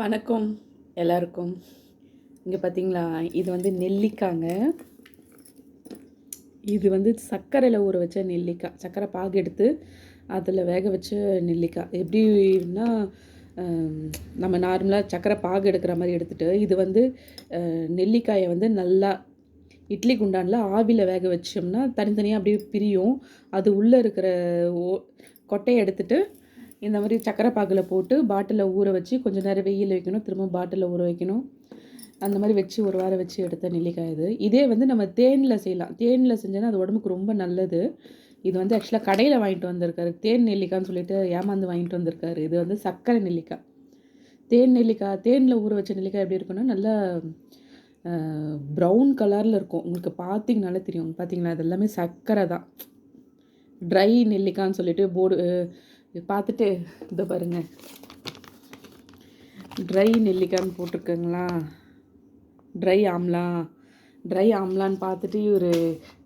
வணக்கம் எல்லாருக்கும். இங்கே பார்த்தீங்களா இது வந்து நெல்லிக்காங்க. இது வந்து சர்க்கரையில் ஊற வச்ச நெல்லிக்காய் சர்க்கரை பாகு எடுத்து அதில் வேக வச்ச நெல்லிக்காய் எப்படின்னா நம்ம நார்மலாக சர்க்கரை பாகு எடுக்கிற மாதிரி எடுத்துட்டு இது வந்து நெல்லிக்காயை வந்து நல்லா இட்லி குண்டானில் ஆவியில் வேக வச்சோம்னா தனித்தனியாக அப்படியே பிரியும். அது உள்ளே இருக்கிற ஓ கொட்டையை எடுத்துகிட்டு இந்த மாதிரி சக்கரை பாகில் போட்டு பாட்டிலில் ஊற வச்சு கொஞ்சம் நேரம் வெயில் வைக்கணும். திரும்ப பாட்டிலில் ஊற வைக்கணும். அந்த மாதிரி வச்சு ஒரு வாரம் வச்சு எடுத்த நெல்லிக்காய் இது. இதே வந்து நம்ம தேனில் செய்யலாம். தேனில் செஞ்சோன்னா அது உடம்புக்கு ரொம்ப நல்லது. இது வந்து ஆக்சுவலாக கடையில் வாங்கிட்டு வந்திருக்காரு. தேன் நெல்லிக்காய்ன்னு சொல்லிட்டு ஏமாந்து வாங்கிட்டு வந்திருக்காரு. இது வந்து சர்க்கரை நெல்லிக்காய். தேன் நெல்லிக்காய் தேனில் ஊற வச்ச நெல்லிக்காய் எப்படி இருக்குன்னா நல்லா ப்ரௌன் கலரில் இருக்கும். உங்களுக்கு பார்த்தீங்கனாலே தெரியும். பார்த்தீங்களா அது எல்லாமே சர்க்கரை தான். ட்ரை நெல்லிக்காய்ன்னு சொல்லிட்டு போர்டு பார்த்துட்டு இதை பாருங்கள் ட்ரை நெல்லிக்கான்னு போட்டிருக்குங்களா? ட்ரை ஆம்லா. ட்ரை ஆம்லான்னு பார்த்துட்டு இவர்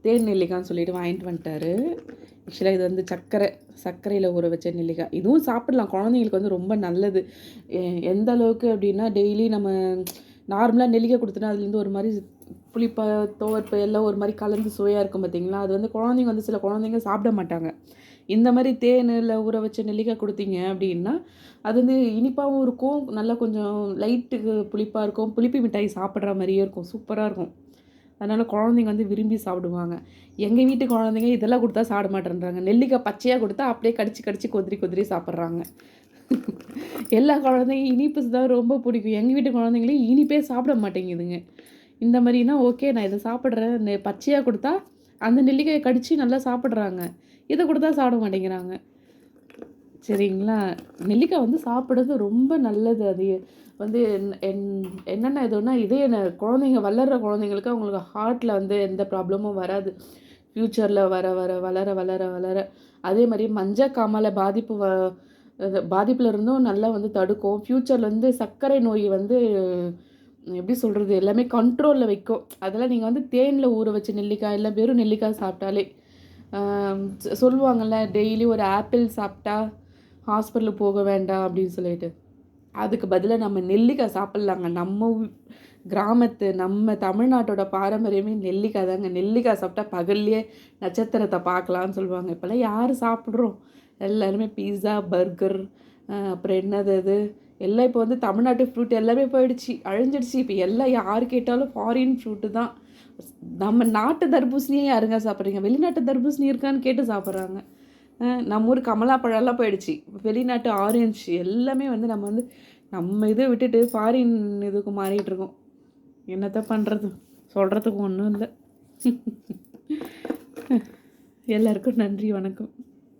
தேன் நெல்லிக்கான்னு சொல்லிட்டு வாங்கிட்டு வந்துட்டாரு. ஆக்சுவலாக இது வந்து சர்க்கரை சர்க்கரையில் ஊற வச்ச நெல்லிக்காய். இதுவும் சாப்பிடலாம். குழந்தைங்களுக்கு வந்து ரொம்ப நல்லது. எந்த அளவுக்கு அப்படின்னா டெய்லி நம்ம நார்மலாக நெல்லிக்காய் கொடுத்தோன்னா அதுலேருந்து ஒரு மாதிரி புளிப்பா துவர்ப்பு எல்லாம் ஒரு மாதிரி கலந்து சுவையாக இருக்கும் பார்த்தீங்களா அது வந்து குழந்தைங்க வந்து சில குழந்தைங்க சாப்பிட மாட்டாங்க. இந்த மாதிரி தேனில் ஊற வச்ச நெல்லிக்காய் கொடுத்தீங்க அப்படின்னா அது வந்து இனிப்பாகவும் இருக்கும் நல்லா கொஞ்சம் லைட்டுக்கு புளிப்பாக இருக்கும். புளிப்பு மிட்டாய் சாப்பிட்ற மாதிரியே இருக்கும் சூப்பராக இருக்கும். அதனால் குழந்தைங்க வந்து விரும்பி சாப்பிடுவாங்க. எங்கள் வீட்டு குழந்தைங்க இதெல்லாம் கொடுத்தா சாப்பிட மாட்டேன்றாங்க. நெல்லிக்காய் பச்சையாக கொடுத்தா அப்படியே கடிச்சு கடிச்சு கொதிரி கொதிரி சாப்பிட்றாங்க. எல்லா குழந்தைங்க இனிப்பு தான் ரொம்ப பிடிக்கும். எங்கள் வீட்டு குழந்தைங்களையும் இனிப்பே சாப்பிட மாட்டேங்குதுங்க. இந்த மாதிரினா ஓகே நான் இதை சாப்பிட்றேன். பச்சையாக கொடுத்தா அந்த நெல்லிக்காயை கடித்து நல்லா சாப்பிட்றாங்க. இதை கொடுத்தா சாப்பிட மாட்டேங்கிறாங்க. சரிங்களா? நெல்லிக்காய் வந்து சாப்பிட்றது ரொம்ப நல்லது. அது வந்து என்- என்- என்னென்ன இதுன்னா இதே என்ன குழந்தைங்க வளர்கிற குழந்தைங்களுக்கு அவங்களுக்கு ஹார்ட்டில் வந்து எந்த ப்ராப்ளமும் வராது. ஃப்யூச்சரில் வர வர வளர வளர வளர. அதே மாதிரி மஞ்சக்காமால பாதிப்பு வ அது இருந்தும் நல்லா வந்து தடுக்கும். ஃப்யூச்சரில் வந்து சர்க்கரை நோய் வந்து எப்படி சொல்கிறது எல்லாமே கண்ட்ரோலில் வைக்கும். அதெல்லாம் நீங்கள் வந்து தேனில் ஊற வச்ச நெல்லிக்காய் இல்லை வெறும் நெல்லிக்காய் சாப்பிட்டாலே சொல்லுவாங்கள்ல டெய்லி ஒரு ஆப்பிள் சாப்பிட்டா ஹாஸ்பிட்டலுக்கு போக வேண்டாம் அப்படின்னு சொல்லிட்டு. அதுக்கு பதிலாக நம்ம நெல்லிக்காய் சாப்பிட்லாங்க. நம்ம கிராமத்து நம்ம தமிழ்நாட்டோட பாரம்பரியமே நெல்லிக்காய் தாங்க. நெல்லிக்காய் சாப்பிட்டா பகல்லையே நட்சத்திரத்தை பார்க்கலான்னு சொல்லுவாங்க. இப்போல்லாம் யார் சாப்பிட்றோம்? எல்லாருமே பீஸா பர்கர் அப்புறம் என்னது அது? எல்லாம் இப்போ வந்து தமிழ்நாட்டு ஃப்ரூட் எல்லாமே போயிடுச்சு அழிஞ்சிடுச்சு. இப்போ எல்லாம் யார் கேட்டாலும் ஃபாரின் ஃப்ரூட்டு தான். நம்ம நாட்டு தர்பூசணியே யாருங்க சாப்பிட்றீங்க? வெளிநாட்டு தர்பூசணி இருக்கான்னு கேட்டு சாப்பிட்றாங்க. நம்ம ஊர் கமலா பழம்லாம் போயிடுச்சு. வெளிநாட்டு ஆரஞ்சு எல்லாமே வந்து நம்ம வந்து நம்ம இதை விட்டுட்டு ஃபாரின் இதுக்கு மாறிட்டு இருக்கோம். என்னத்தை பண்ணுறது சொல்கிறதுக்கு ஒன்றும் இல்லை. எல்லாருக்கும் நன்றி வணக்கம்.